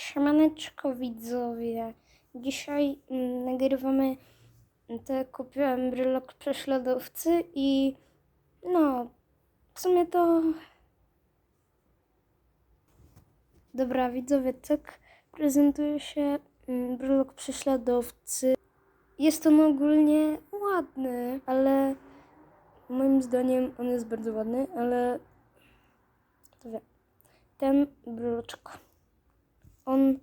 Siemaneczko widzowie. Dzisiaj mm, nagrywamy te kupiłem brylok prześladowcy i no w sumie to dobra widzowie tak prezentuje się mm, brylok prześladowcy. Jest on ogólnie ładny, ale moim zdaniem on jest bardzo ładny, ale. Ten bryloczek on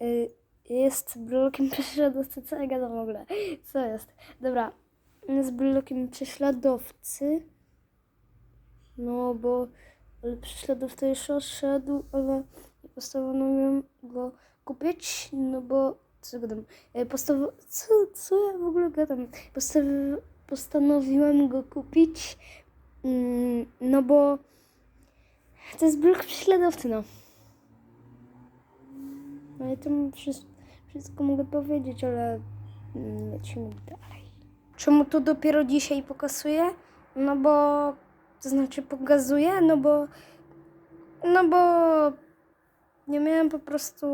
y, jest brylokiem prześladowcy. Co ja gadam w ogóle? Co jest? Dobra, jest brylokiem prześladowcy. No bo prześladowca już odszedł, ale postanowiłem go kupić, no bo co gadam? E, Postaw... Co, co ja w ogóle gadam? Postaw... Postanowiłem go kupić, mm, no bo to jest blok prześladowcy, no. No i to wszystko, wszystko mogę powiedzieć, ale mm, lecimy dalej. Czemu to dopiero dzisiaj pokazuję? No bo, to znaczy pokazuję, no bo, no bo nie miałem po prostu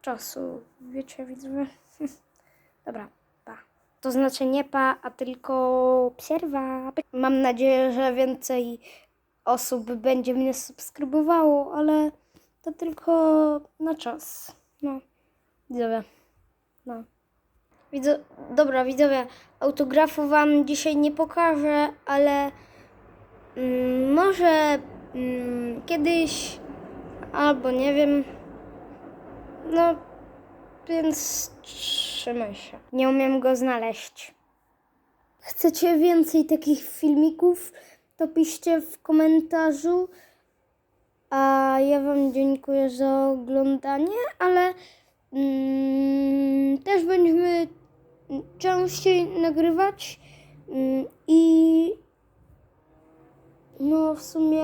czasu. Wiecie, widzowie? Dobra, pa. To znaczy nie pa, a tylko przerwa. Mam nadzieję, że więcej osób będzie mnie subskrybowało, ale to tylko na czas. No, widzowie. No. Widzo... Dobra, widzowie, autografu wam dzisiaj nie pokażę, ale mm, może mm, kiedyś, albo nie wiem. No, więc trzymaj się. Nie umiem go znaleźć. Chcecie więcej takich filmików? To piszcie w komentarzu. A ja Wam dziękuję za oglądanie, ale mm, też będziemy częściej nagrywać mm, i no w sumie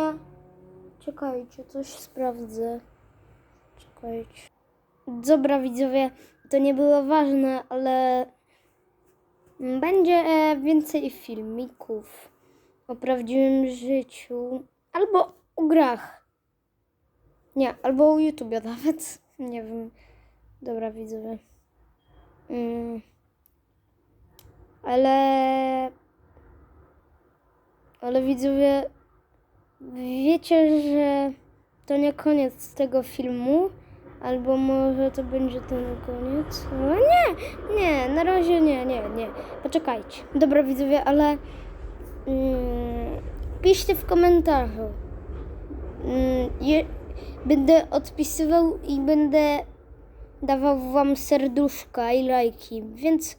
czekajcie, coś sprawdzę. Czekajcie. Dobra widzowie, to nie było ważne, ale będzie e, więcej filmików o prawdziwym życiu albo o grach. Nie, albo o YouTubie nawet. Nie wiem. Dobra, widzowie. Mm. Ale. Ale widzowie. Wiecie, że to nie koniec tego filmu. Albo może to będzie ten koniec. No nie, nie, na razie nie, nie, nie. Poczekajcie. Dobra, widzowie, ale. Mm, piszcie w komentarzu. Mm, je, będę odpisywał i będę dawał wam serduszka i lajki, więc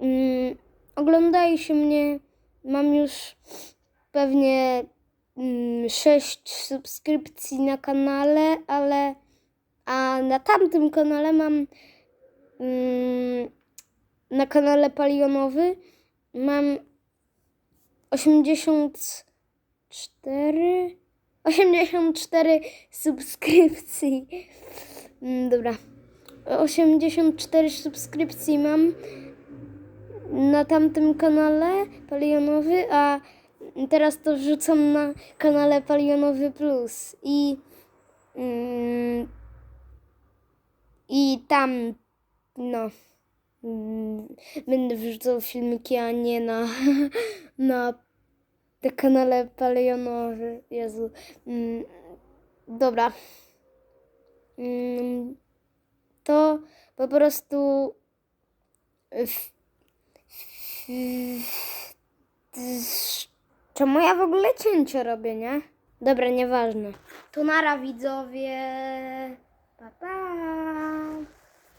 mm, oglądajcie mnie. Mam już pewnie mm, 6 subskrypcji na kanale, ale a na tamtym kanale mam mm, na kanale palionowy mam 84 84 subskrypcji. Mm, Dobra. 84 subskrypcji mam na tamtym kanale Palionowy, a teraz to wrzucam na kanale Palionowy Plus i mm, i tam no mm, będę wrzucał filmiki, a nie na na na kanale Paleonowy. Jezu. Mm, dobra. Mm, to po prostu. Czemu ja w ogóle cięcie robię, nie? Dobra, nieważne. To nara widzowie. Pa, pa.